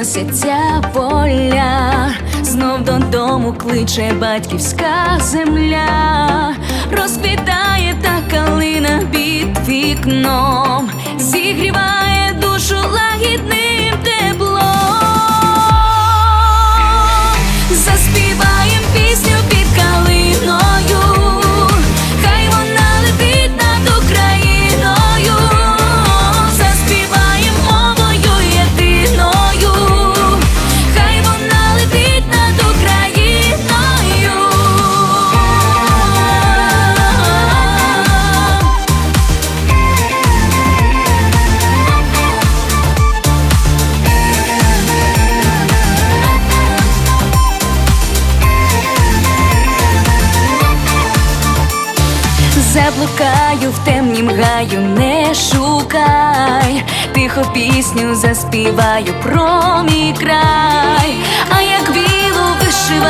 розколосяться поля, знов додому кличе батьківська земля, розквітає та калина під вікном, зігріває душу лагідним Заблукаю в темнім гаю, не шукай, тихо пісню заспіваю про мій край, а як білу вишиванку